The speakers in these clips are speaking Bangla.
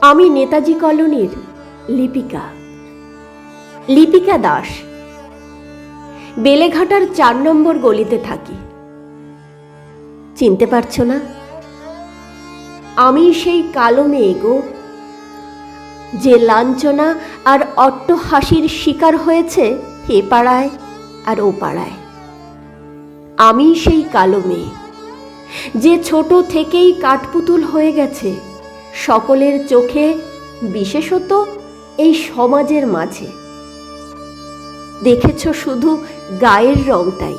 আমি নেতাজি কলোনির লিপিকা। লিপিকা দাস। বেলেঘাটার চার নম্বর গলিতে থাকি। চিনতে পারছ না? আমি সেই কালো মেয়ে গো যে লাঞ্ছনা আর অট্ট হাসির শিকার হয়েছে এ পাড়ায় আর ও পাড়ায়। আমি সেই কালো মেয়ে যে ছোট থেকেই কাঠপুতুল হয়ে গেছে সকলের চোখে, বিশেষত এই সমাজের মাঝে। দেখেছ শুধু গায়ের রংটাই।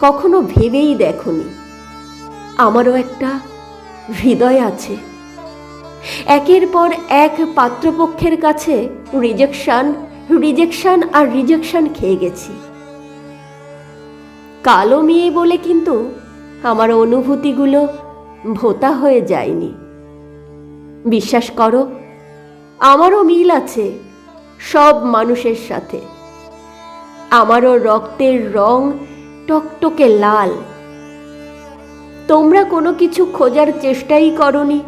কখনো ভেবেই দেখনি। আমারও একটা হৃদয় আছে। একের পর এক পাত্রপক্ষের কাছে রিজেকশন রিজেকশন আর রিজেকশন খেয়ে গেছি। কালো মেয়ে বলে কিন্তু আমার অনুভূতিগুলো ভোতা হয়ে যায়নি। বিশ্বাস করো, আমারও মিল আছে সব মানুষের সাথে। আমারও রক্তের রং টকটকে লাল। তোমরা কোনো কিছু খোঁজার চেষ্টাই করনি।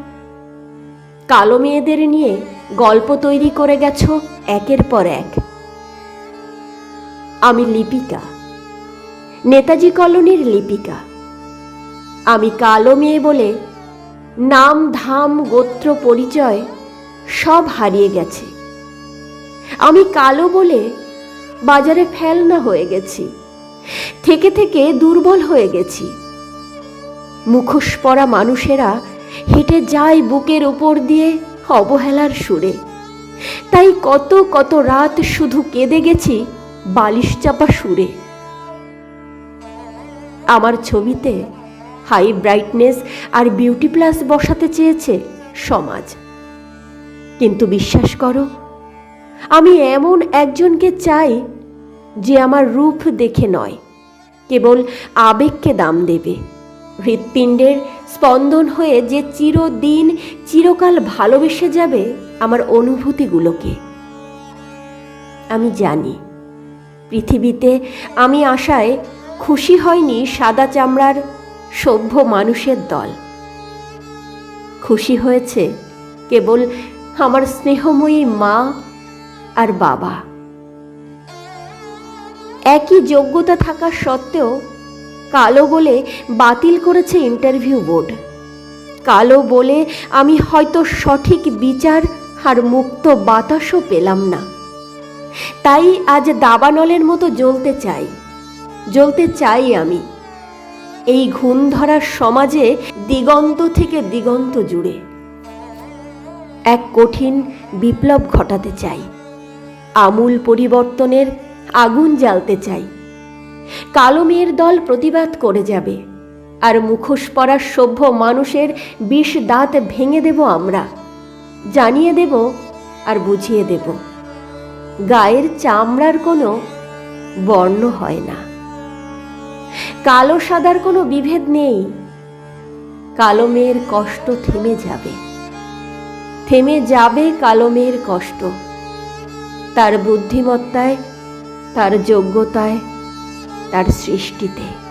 কালো মেয়েদের নিয়ে গল্প তৈরি করে গেছ একের পর এক। আমি লিপিকা, নেতাজি কলোনির লিপিকা। আমি কালো মেয়ে বলে নাম ধাম গোত্র পরিচয় সব হারিয়ে গেছে। আমি কালো বলে বাজারে ফেলনা হয়ে গেছি। থেকে থেকে দুর্বল হয়ে গেছি। মুখোশ পরা মানুষেরা হেঁটে যায় বুকের উপর দিয়ে অবহেলার সুরে। তাই কত কত রাত শুধু কেঁদে গেছি বালিশ চাপা সুরে। আমার ছবিতে হাই ব্রাইটনেস আর বিউটি প্লাস বসাতে চেয়েছে সমাজ। কিন্তু বিশ্বাস করো, আমি এমন একজনকে চাই যে আমার রূপ দেখে নয়, কেবল আবেগকে দাম দেবে। হৃৎপিণ্ডের স্পন্দন হয়ে যে চিরদিন, চিরকাল ভালোবেসে যাবে আমার অনুভূতিগুলোকে। আমি জানি, পৃথিবীতে আমি আশায় খুশি হয়নি সাদা চামড়ার সভ্য মানুষের দল। খুশি হয়েছে কেবল আমার স্নেহময়ী মা আর বাবা। একই যোগ্যতা থাকা সত্ত্বেও কালো বলে বাতিল করেছে ইন্টারভিউ বোর্ড। কালো বলে আমি হয়তো সঠিক বিচার আর মুক্ত বাতাসও পেলাম না। তাই আজ দাবানলের মতো জ্বলতে চাই। জ্বলতে চাই আমি। এই ঘুণ ধরার সমাজে দিগন্ত থেকে দিগন্ত জুড়ে। এক কঠিন বিপ্লব ঘটাতে চাই। আমূল পরিবর্তনের আগুন জ্বালতে চাই। কালো মেয়ের দল প্রতিবাদ করে যাবে। আর মুখোশ পরা সভ্য মানুষের বিষ দাঁত ভেঙে দেব আমরা। জানিয়ে দেব আর বুঝিয়ে দেব। গায়ের চামড়ার কোনো বর্ণ হয় না। কালো সাদার কোনো বিভেদ নেই। কালো মেয়ের কষ্ট থেমে যাবে। থেমে যাবে কালো মেয়ের কষ্ট। তার বুদ্ধিমত্তায়, তার যোগ্যতায়, তার সৃষ্টিতে।